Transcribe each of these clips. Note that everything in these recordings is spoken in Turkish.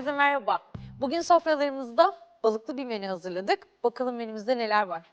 Herkese merhaba. Bugün sofralarımızda balıklı bir menü hazırladık. Bakalım menümüzde neler var.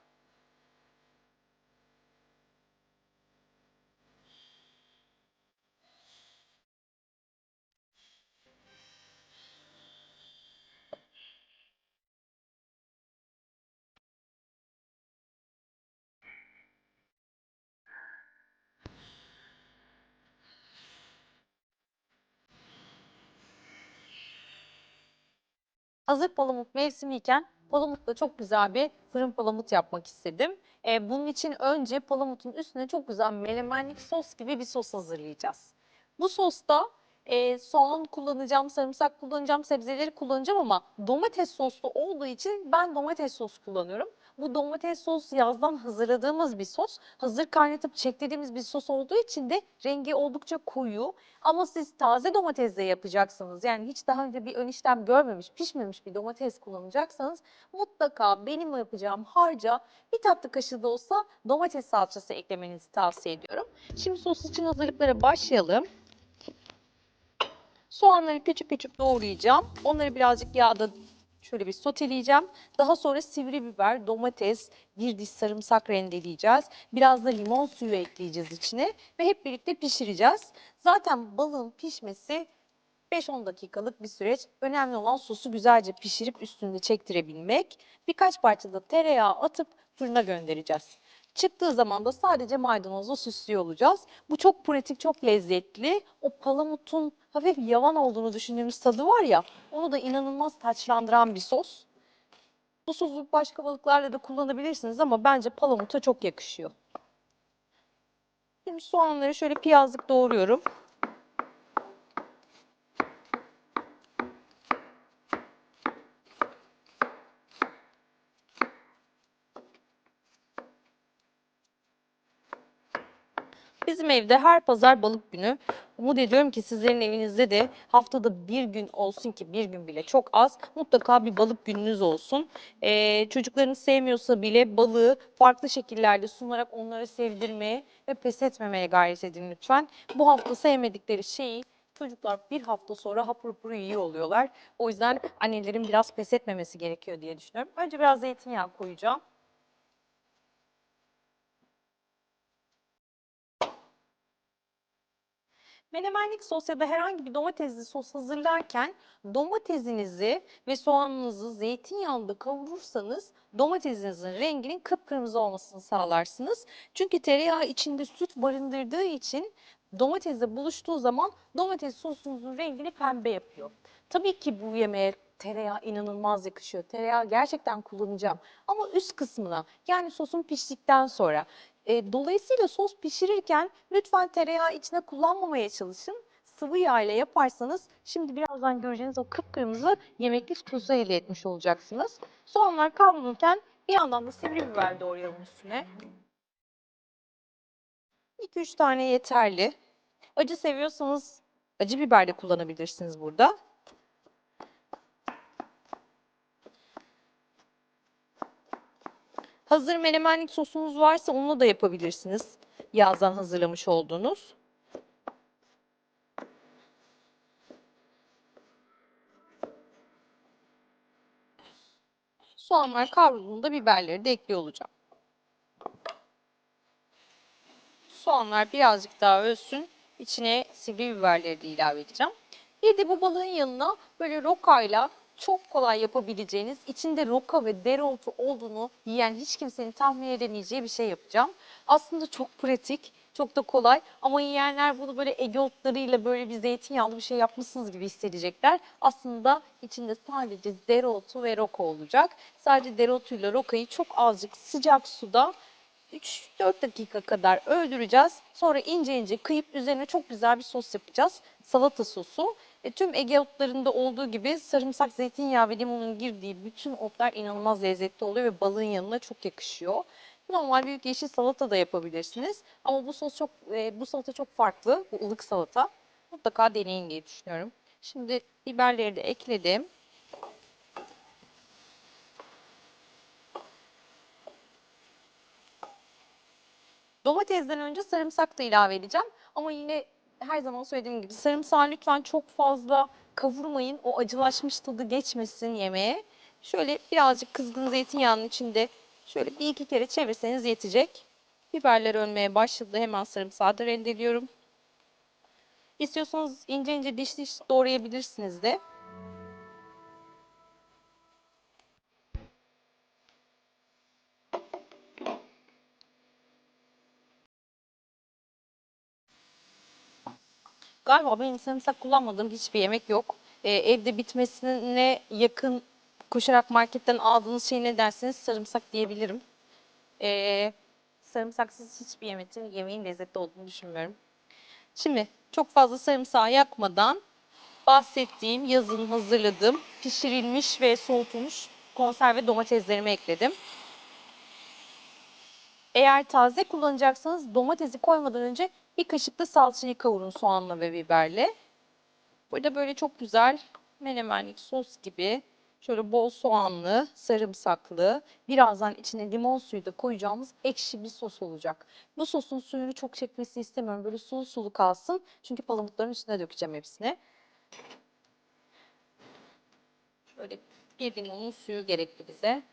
Hazır palamut mevsimiyken palamutla çok güzel bir fırın palamut yapmak istedim. Ee, bunun için önce palamutun üstüne çok güzel melemenlik sos gibi bir sos hazırlayacağız. Bu sosta e, soğan kullanacağım, sarımsak kullanacağım, sebzeleri kullanacağım ama domates soslu olduğu için ben domates sos kullanıyorum. Bu domates sos yazdan hazırladığımız bir sos. Hazır kaynatıp çektirdiğimiz bir sos olduğu için de rengi oldukça koyu. Ama siz taze domatesle yapacaksınız. Yani hiç daha önce bir ön işlem görmemiş, pişmemiş bir domates kullanacaksanız mutlaka benim yapacağım harca bir tatlı kaşığı da olsa domates salçası eklemenizi tavsiye ediyorum. Şimdi sos için hazırlıklara başlayalım. Soğanları küçük küçük doğrayacağım. Onları birazcık yağda şöyle bir soteleyeceğim. Daha sonra sivri biber, domates, bir diş sarımsak rendeleyeceğiz. Biraz da limon suyu ekleyeceğiz içine ve hep birlikte pişireceğiz. Zaten balığın pişmesi 5-10 dakikalık bir süreç. Önemli olan sosu güzelce pişirip üstünde çektirebilmek. Birkaç parça da tereyağı atıp fırına göndereceğiz. Çıktığı zaman da sadece maydanozla süslüyor olacağız. Bu çok pratik, çok lezzetli. O palamutun hafif yavan olduğunu düşündüğümüz tadı var ya, onu da inanılmaz taçlandıran bir sos. Bu sosu başka balıklarla da kullanabilirsiniz ama bence palamuta çok yakışıyor. Şimdi soğanları şöyle piyazlık doğruyorum. Bizim evde her pazar balık günü. Umut ediyorum ki sizlerin evinizde de haftada bir gün olsun ki bir gün bile çok az mutlaka bir balık gününüz olsun. Ee, çocuklarınız sevmiyorsa bile balığı farklı şekillerde sunarak onları sevdirmeye ve pes etmemeye gayret edin lütfen. Bu hafta sevmedikleri şeyi çocuklar bir hafta sonra hapur hapur yiyor oluyorlar. O yüzden annelerin biraz pes etmemesi gerekiyor diye düşünüyorum. Önce biraz zeytinyağı koyacağım. Menemenlik sos ya da herhangi bir domatesli sos hazırlarken domatesinizi ve soğanınızı zeytinyağında kavurursanız domatesinizin renginin kıpkırmızı olmasını sağlarsınız. Çünkü tereyağı içinde süt barındırdığı için domatesle buluştuğu zaman domates sosunuzun rengini pembe yapıyor. Tabii ki bu yemeğe tereyağı inanılmaz yakışıyor. Tereyağı gerçekten kullanacağım. Ama üst kısmına yani sosun piştikten sonra e, dolayısıyla sos pişirirken lütfen tereyağı içine kullanmamaya çalışın. Sıvı yağ ile yaparsanız şimdi birazdan göreceğiniz o kıpkırmızı yemekli sosu elde etmiş olacaksınız. Soğanlar kavrulurken bir yandan da sivri biber doğrayalım üstüne. 2-3 tane yeterli. Acı seviyorsanız acı biber de kullanabilirsiniz burada. Hazır menemenlik sosunuz varsa onunla da yapabilirsiniz. Yazdan hazırlamış olduğunuz. Soğanlar kavrulduğunda biberleri de ekliyor olacağım. Soğanlar birazcık daha ölsün. İçine sivri biberleri de ilave edeceğim. Bir de bu balığın yanına böyle rokayla çok kolay yapabileceğiniz, içinde roka ve dereotu olduğunu yiyen hiç kimsenin tahmin edemeyeceği bir şey yapacağım. Aslında çok pratik, çok da kolay ama yiyenler bunu böyle ege otlarıyla böyle bir zeytinyağlı bir şey yapmışsınız gibi hissedecekler. Aslında içinde sadece dereotu ve roka olacak. Sadece dereotuyla rokayı çok azıcık sıcak suda 3-4 dakika kadar öldüreceğiz. Sonra ince ince kıyıp üzerine çok güzel bir sos yapacağız. Salata sosu. E, tüm Ege otlarında olduğu gibi sarımsak, zeytinyağı ve limonun girdiği bütün otlar inanılmaz lezzetli oluyor ve balığın yanına çok yakışıyor. Normal büyük yeşil salata da yapabilirsiniz. Ama bu sos çok, e, bu salata çok farklı. Bu ılık salata. Mutlaka deneyin diye düşünüyorum. Şimdi biberleri de ekledim. Domatesden önce sarımsak da ilave edeceğim. Ama yine her zaman söylediğim gibi sarımsağı lütfen çok fazla kavurmayın. O acılaşmış tadı geçmesin yemeğe. Şöyle birazcık kızgın zeytinyağının içinde şöyle bir iki kere çevirseniz yetecek. Biberler ölmeye başladı. Hemen sarımsağı da rendeliyorum. İstiyorsanız ince ince diş diş doğrayabilirsiniz de. Galiba benim sarımsak kullanmadığım hiçbir yemek yok. Ee, evde bitmesine yakın koşarak marketten aldığınız şey ne derseniz sarımsak diyebilirim. Ee, sarımsaksız hiçbir yemeğin, yemeğin lezzetli olduğunu düşünmüyorum. Şimdi çok fazla sarımsağı yakmadan bahsettiğim yazın hazırladığım pişirilmiş ve soğutulmuş konserve domateslerimi ekledim. Eğer taze kullanacaksanız domatesi koymadan önce bir kaşık da salçayı kavurun soğanla ve biberle. Burada böyle çok güzel menemenlik sos gibi şöyle bol soğanlı, sarımsaklı, birazdan içine limon suyu da koyacağımız ekşi bir sos olacak. Bu sosun suyunu çok çekmesi istemiyorum. Böyle sulu sulu kalsın. Çünkü palamutların üstüne dökeceğim hepsini. Şöyle bir limonun suyu gerekli bize.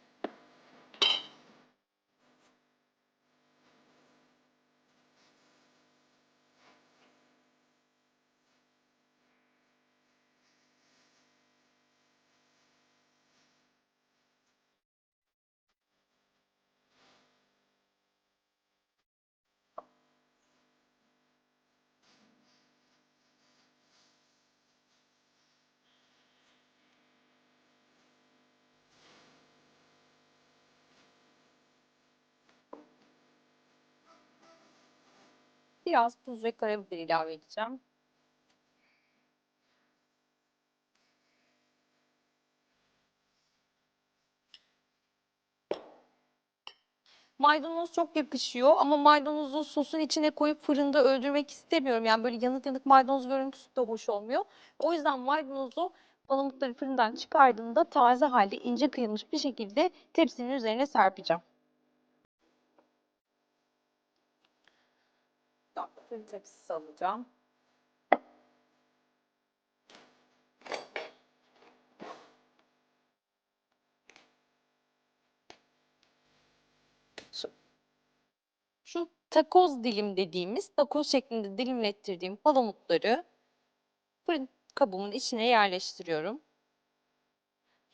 Biraz tuz ve karabiber ilave edeceğim. Maydanoz çok yakışıyor ama maydanozu sosun içine koyup fırında öldürmek istemiyorum. Yani böyle yanık yanık maydanoz görüntüsü de hoş olmuyor. O yüzden maydanozu palamutları fırından çıkardığımda taze halde ince kıyılmış bir şekilde tepsinin üzerine serpeceğim. Fırın tepsisi alacağım. Şu takoz dilim dediğimiz, takoz şeklinde dilimlettirdiğim palamutları fırın kabımın içine yerleştiriyorum.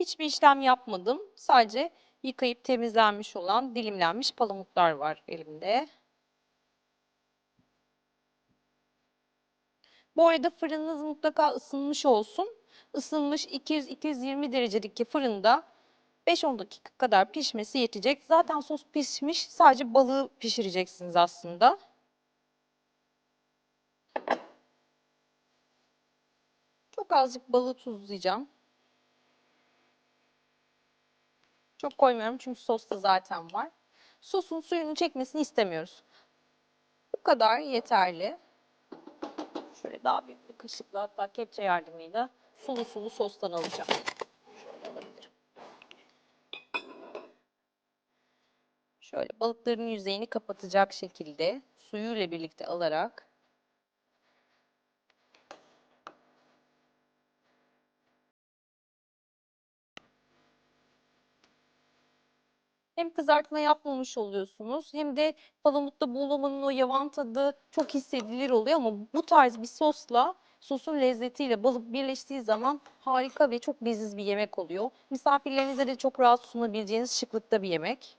Hiçbir işlem yapmadım. Sadece yıkayıp temizlenmiş olan dilimlenmiş palamutlar var elimde. Bu arada fırınınız mutlaka ısınmış olsun. Isınmış 200-220 derecedeki fırında 5-10 dakika kadar pişmesi yetecek. Zaten sos pişmiş. Sadece balığı pişireceksiniz aslında. Çok azıcık balığı tuzlayacağım. Çok koymuyorum çünkü sosta zaten var. Sosun suyunu çekmesini istemiyoruz. Bu kadar yeterli. Şöyle daha büyük bir kaşıkla hatta kepçe yardımıyla sulu sulu sostan alacağım. Şöyle alabilirim. Şöyle balıkların yüzeyini kapatacak şekilde suyuyla birlikte alarak hem kızartma yapmamış oluyorsunuz hem de palamutta buğulamanın o yavan tadı çok hissedilir oluyor ama bu tarz bir sosla sosun lezzetiyle balık birleştiği zaman harika ve çok leziz bir yemek oluyor. Misafirlerinize de çok rahat sunabileceğiniz şıklıkta bir yemek.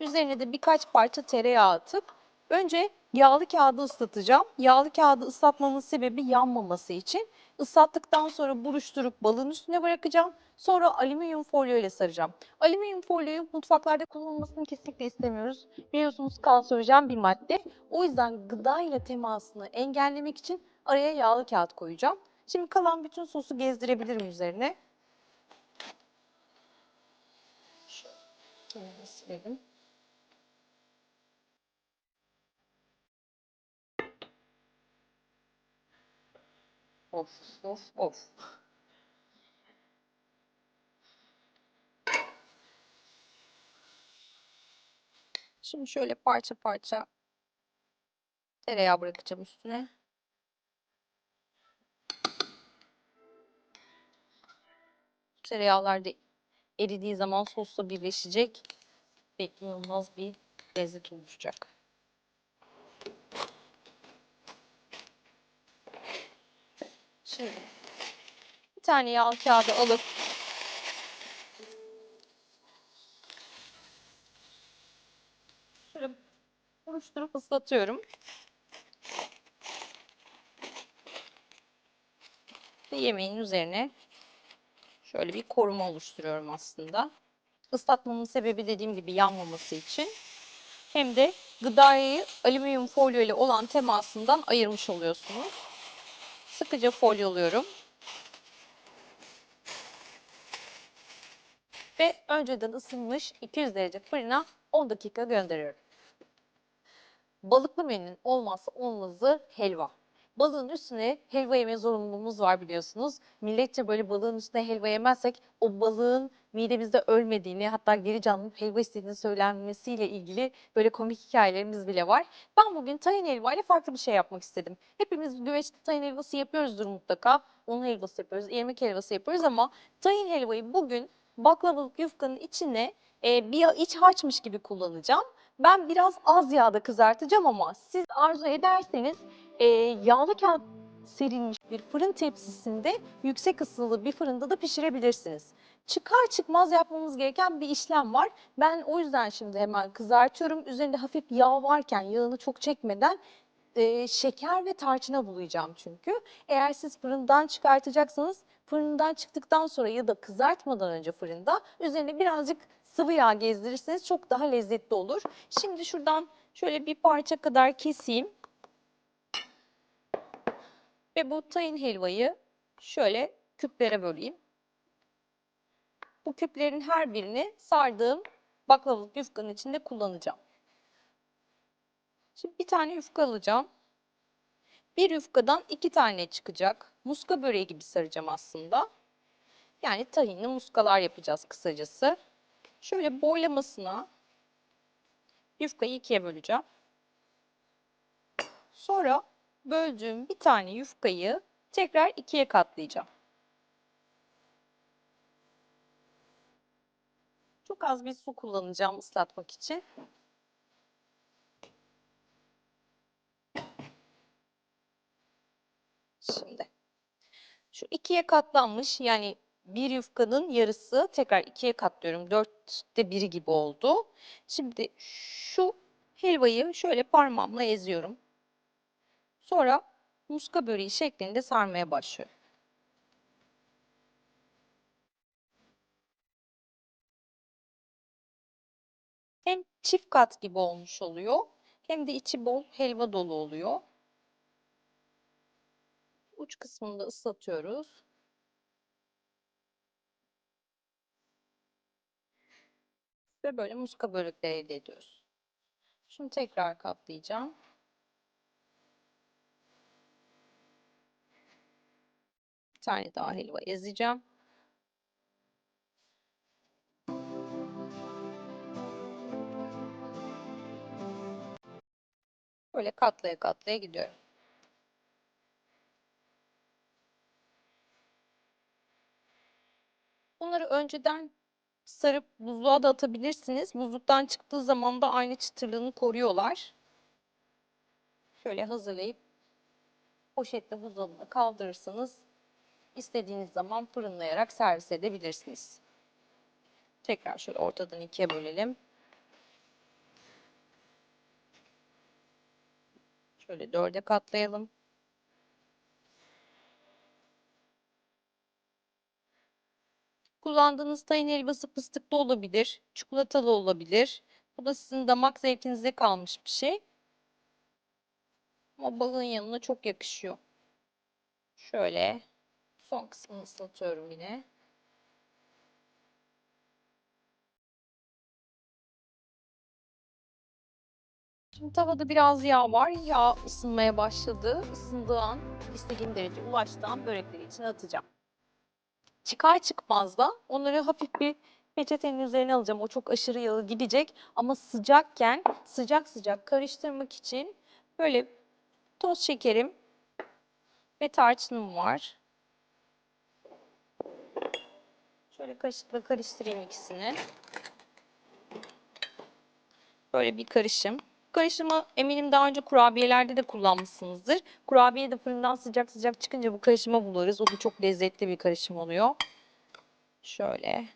Üzerine de birkaç parça tereyağı atıp önce yağlı kağıdı ıslatacağım. Yağlı kağıdı ıslatmamın sebebi yanmaması için. Islattıktan sonra buruşturup balığın üstüne bırakacağım. Sonra alüminyum folyo ile saracağım. Alüminyum folyoyu mutfaklarda kullanılmasını kesinlikle istemiyoruz. Biliyorsunuz kanserojen bir madde. O yüzden gıda ile temasını engellemek için araya yağlı kağıt koyacağım. Şimdi kalan bütün sosu gezdirebilirim üzerine. Şöyle silelim. Of of of. Şimdi şöyle parça parça tereyağı bırakacağım üstüne. Tereyağlar da eridiği zaman sosla birleşecek inanılmaz bir lezzet oluşacak. Şimdi bir tane yağ kağıdı alıp şöyle buruşturup ıslatıyorum. Ve yemeğin üzerine şöyle bir koruma oluşturuyorum aslında. Islatmamın sebebi dediğim gibi yanmaması için. Hem de gıdayı alüminyum folyo ile olan temasından ayırmış oluyorsunuz. Sıkıca folyoluyorum. Ve önceden ısınmış 200 derece fırına 10 dakika gönderiyorum. Balıklı menünün olmazsa olmazı helva. Balığın üstüne helva yeme zorunluluğumuz var biliyorsunuz. Milletçe böyle balığın üstüne helva yemezsek o balığın midemizde ölmediğini hatta geri canlanıp helva istediğini söylenmesiyle ilgili böyle komik hikayelerimiz bile var. Ben bugün tahin helva ile farklı bir şey yapmak istedim. Hepimiz güveçte tahin helvası yapıyoruzdur mutlaka. Un helvası yapıyoruz, irmik helvası yapıyoruz ama tahin helvayı bugün baklavalık yufkanın içine e, bir iç harçmış gibi kullanacağım. Ben biraz az yağda kızartacağım ama siz arzu ederseniz e, yağlı kağıt serilmiş bir fırın tepsisinde yüksek ısılı bir fırında da pişirebilirsiniz. Çıkar çıkmaz yapmamız gereken bir işlem var. Ben o yüzden şimdi hemen kızartıyorum. Üzerinde hafif yağ varken yağını çok çekmeden e, şeker ve tarçına bulayacağım çünkü. Eğer siz fırından çıkartacaksanız fırından çıktıktan sonra ya da kızartmadan önce fırında üzerine birazcık sıvı yağ gezdirirseniz çok daha lezzetli olur. Şimdi şuradan şöyle bir parça kadar keseyim. Ve bu tahin helvayı şöyle küplere böleyim. Bu küplerin her birini sardığım baklavalık yufkanın içinde kullanacağım. Şimdi bir tane yufka alacağım. Bir yufkadan iki tane çıkacak. Muska böreği gibi saracağım aslında. Yani tahinli muskalar yapacağız kısacası. Şöyle boylamasına yufkayı ikiye böleceğim. Sonra böldüğüm bir tane yufkayı tekrar ikiye katlayacağım. Çok az bir su kullanacağım ıslatmak için. Şimdi şu ikiye katlanmış yani bir yufkanın yarısı tekrar ikiye katlıyorum. Dörtte biri gibi oldu. Şimdi şu helvayı şöyle parmağımla eziyorum. Sonra muska böreği şeklinde sarmaya başlıyorum. Çift kat gibi olmuş oluyor hem de içi bol helva dolu oluyor. Uç kısmını da ıslatıyoruz. Ve böyle muska börekleri elde ediyoruz. Şunu tekrar katlayacağım. Bir tane daha helva ezeceğim. Böyle katlaya katlaya gidiyorum. Bunları önceden sarıp buzluğa da atabilirsiniz. Buzluktan çıktığı zaman da aynı çıtırlığını koruyorlar. Şöyle hazırlayıp poşetle buzdolabına kaldırırsanız istediğiniz zaman fırınlayarak servis edebilirsiniz. Tekrar şöyle ortadan ikiye bölelim. Şöyle dörde katlayalım. Kullandığınız tahin helvası fıstıklı olabilir, çikolatalı olabilir. Bu da sizin damak zevkinize kalmış bir şey. Ama balığın yanına çok yakışıyor. Şöyle son kısmını ıslatıyorum yine. Şimdi tavada biraz yağ var. Yağ ısınmaya başladı. Isındığı an, istediğim derece ulaştığı an börekleri içine atacağım. Çıkar çıkmaz da onları hafif bir peçetenin üzerine alacağım. O çok aşırı yağı gidecek. Ama sıcakken sıcak sıcak karıştırmak için böyle toz şekerim ve tarçınım var. Şöyle kaşıkla karıştırayım ikisini. Böyle bir karışım. Karışımı eminim daha önce kurabiyelerde de kullanmışsınızdır. Kurabiye de fırından sıcak sıcak çıkınca bu karışıma bularız. O da çok lezzetli bir karışım oluyor. Şöyle.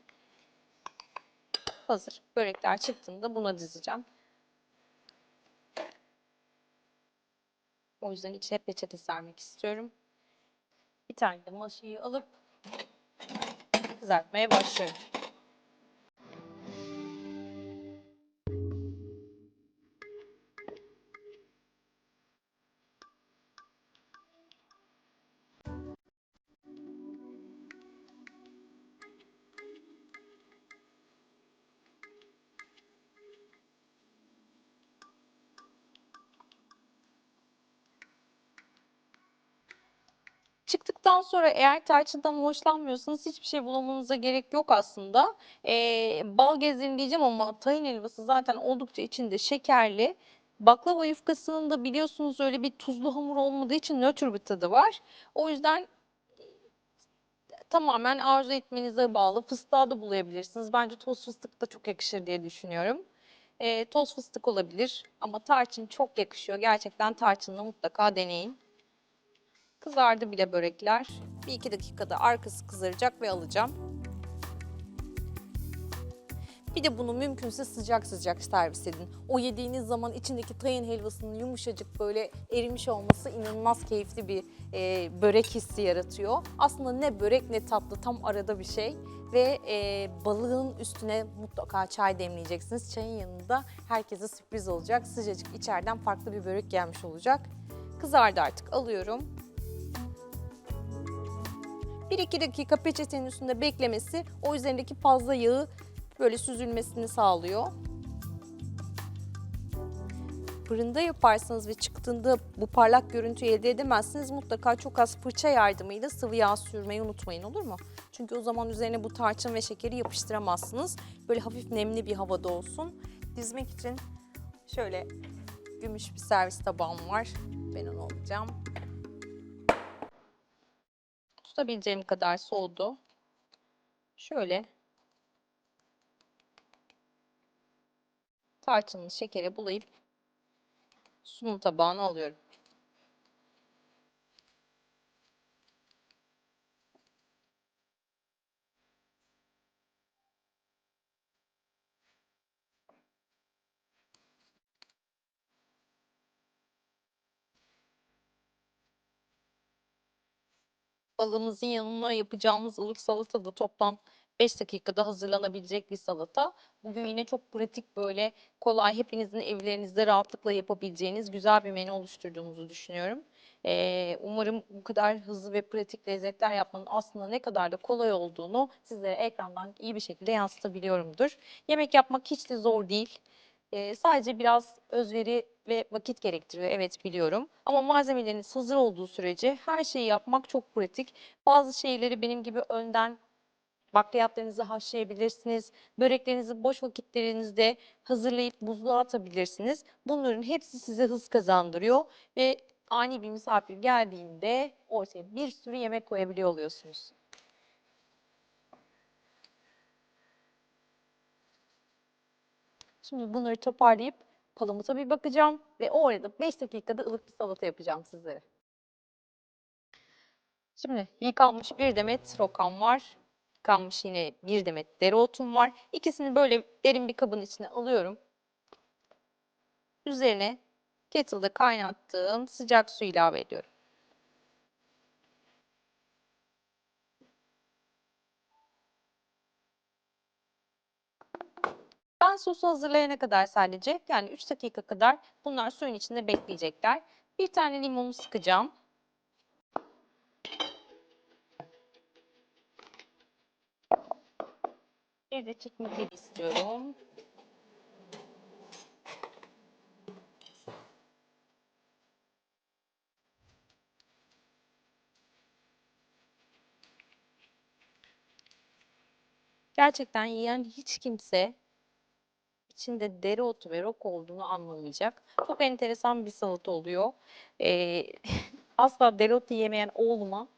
Hazır. Börekler çıktığında buna dizeceğim. O yüzden içine peçete sermek istiyorum. Bir tane de maşayı alıp kızartmaya başlıyorum. Sonra eğer tarçından hoşlanmıyorsanız hiçbir şey bulamanıza gerek yok aslında. Ee, bal gezdirin diyeceğim ama tahin helvası zaten oldukça içinde şekerli. Baklava yufkasının da biliyorsunuz öyle bir tuzlu hamur olmadığı için nötr bir tadı var. O yüzden tamamen arzu etmenize bağlı. Fıstığa da bulayabilirsiniz. Bence toz fıstık da çok yakışır diye düşünüyorum. Ee, toz fıstık olabilir ama tarçın çok yakışıyor. Gerçekten tarçınla mutlaka deneyin. Kızardı bile börekler. Bir iki dakikada arkası kızaracak ve alacağım. Bir de bunu mümkünse sıcak sıcak servis edin. O yediğiniz zaman içindeki tayin helvasının yumuşacık böyle erimiş olması inanılmaz keyifli bir e, börek hissi yaratıyor. Aslında ne börek ne tatlı tam arada bir şey. Ve e, balığın üstüne mutlaka çay demleyeceksiniz. Çayın yanında herkese sürpriz olacak. Sıcacık içeriden farklı bir börek gelmiş olacak. Kızardı artık alıyorum. 1-2 dakika peçetenin üstünde beklemesi o üzerindeki fazla yağı böyle süzülmesini sağlıyor. Fırında yaparsanız ve çıktığında bu parlak görüntüyü elde edemezsiniz. Mutlaka çok az fırça yardımıyla sıvı yağ sürmeyi unutmayın olur mu? Çünkü o zaman üzerine bu tarçın ve şekeri yapıştıramazsınız. Böyle hafif nemli bir havada olsun. Dizmek için şöyle gümüş bir servis tabağım var. Ben onu alacağım. Tutabileceğim kadar soğudu. Şöyle tarçınlı şekere bulayıp sunum tabağına alıyorum. Balığımızın yanına yapacağımız ılık salata da toplam 5 dakikada hazırlanabilecek bir salata. Bugün yine çok pratik böyle kolay hepinizin evlerinizde rahatlıkla yapabileceğiniz güzel bir menü oluşturduğumuzu düşünüyorum. Ee, umarım bu kadar hızlı ve pratik lezzetler yapmanın aslında ne kadar da kolay olduğunu sizlere ekrandan iyi bir şekilde yansıtabiliyorumdur. Yemek yapmak hiç de zor değil. Ee, sadece biraz özveri ve vakit gerektiriyor. Evet biliyorum. Ama malzemeleriniz hazır olduğu sürece her şeyi yapmak çok pratik. Bazı şeyleri benim gibi önden bakliyatlarınızı haşlayabilirsiniz. Böreklerinizi boş vakitlerinizde hazırlayıp buzluğa atabilirsiniz. Bunların hepsi size hız kazandırıyor ve ani bir misafir geldiğinde ortaya bir sürü yemek koyabiliyor oluyorsunuz. Şimdi bunları toparlayıp palamıta bir bakacağım ve o arada 5 dakikada ılık bir salata yapacağım sizlere. Şimdi yıkanmış bir demet rokam var. Yıkanmış yine bir demet dereotum var. İkisini böyle derin bir kabın içine alıyorum. Üzerine kettle'da kaynattığım sıcak su ilave ediyorum. Ben sosu hazırlayana kadar sadece yani 3 dakika kadar bunlar suyun içinde bekleyecekler. Bir tane limonu sıkacağım. Bir de çekmekleri istiyorum. Gerçekten yiyen hiç kimse içinde dereotu ve rok olduğunu anlamayacak. Çok enteresan bir salata oluyor. Ee, asla dereotu yemeyen oğluma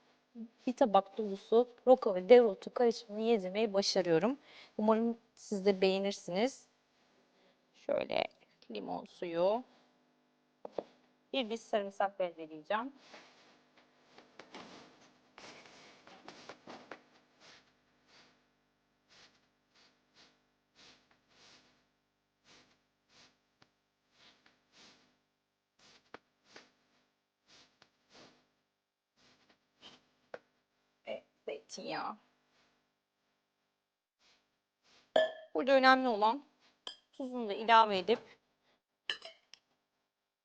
bir tabak dolusu roka ve dereotu karışımını yedirmeyi başarıyorum. Umarım siz de beğenirsiniz. Şöyle limon suyu. Bir diş sarımsak rendeleyeceğim. Ve zeytinyağı. Burada önemli olan tuzunu da ilave edip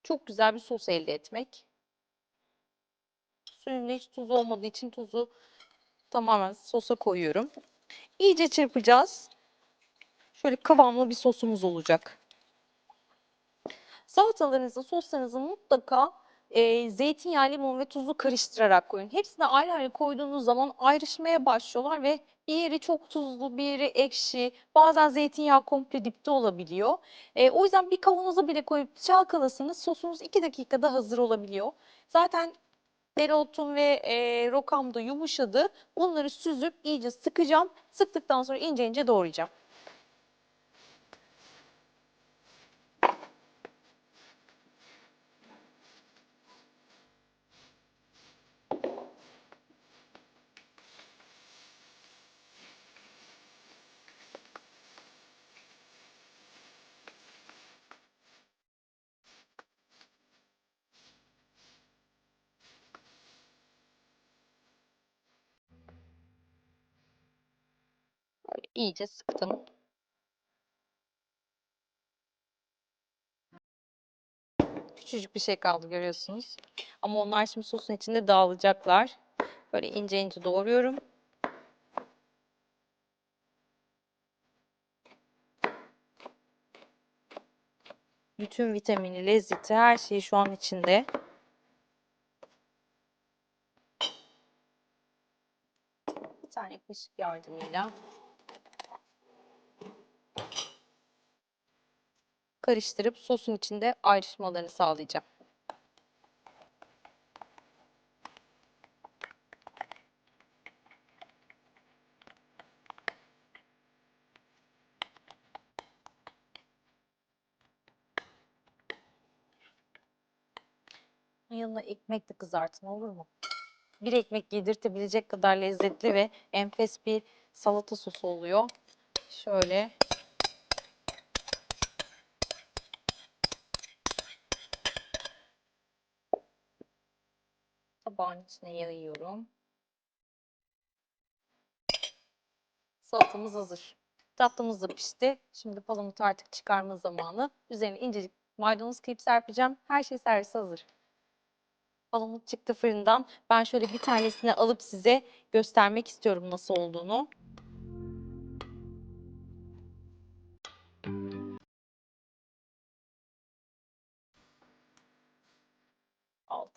çok güzel bir sos elde etmek. Suyumda hiç tuz olmadığı için tuzu tamamen sosa koyuyorum. İyice çırpacağız. Şöyle kıvamlı bir sosumuz olacak. Salatalarınızı, soslarınızı mutlaka e, zeytinyağı, limon ve tuzu karıştırarak koyun. Hepsini ayrı ayrı koyduğunuz zaman ayrışmaya başlıyorlar ve bir yeri çok tuzlu, bir yeri ekşi, bazen zeytinyağı komple dipte olabiliyor. E, o yüzden bir kavanoza bile koyup çalkalasanız sosunuz 2 dakikada hazır olabiliyor. Zaten dereotum ve e, rokam da yumuşadı. Bunları süzüp iyice sıkacağım. Sıktıktan sonra ince ince doğrayacağım. Böyle iyice sıktım. Küçücük bir şey kaldı görüyorsunuz. Ama onlar şimdi sosun içinde dağılacaklar. Böyle ince ince doğruyorum. Bütün vitamini, lezzeti, her şeyi şu an içinde. Bir tane kaşık yardımıyla karıştırıp sosun içinde ayrışmalarını sağlayacağım. Yanına ekmek de kızartın olur mu? Bir ekmek yedirtebilecek kadar lezzetli ve enfes bir salata sosu oluyor. Şöyle tabağın içine yayıyorum. Salatamız hazır. Tatlımız da pişti. Şimdi palamutu artık çıkarma zamanı. Üzerine incecik maydanoz kıyıp serpeceğim. Her şey servise hazır. Palamut çıktı fırından. Ben şöyle bir tanesini alıp size göstermek istiyorum nasıl olduğunu.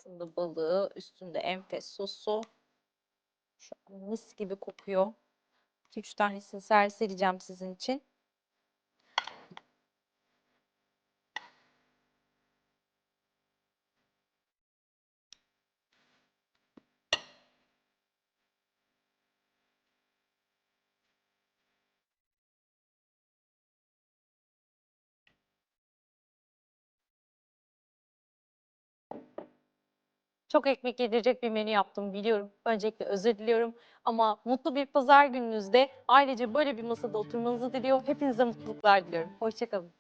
Altında balığı, üstünde enfes sosu. Şu an mis gibi kokuyor. 2-3 tanesini servis edeceğim sizin için. Çok ekmek yedirecek bir menü yaptım biliyorum. Öncelikle özür diliyorum. Ama mutlu bir pazar gününüzde ailece böyle bir masada oturmanızı diliyor. Hepinize mutluluklar diliyorum. Hoşçakalın.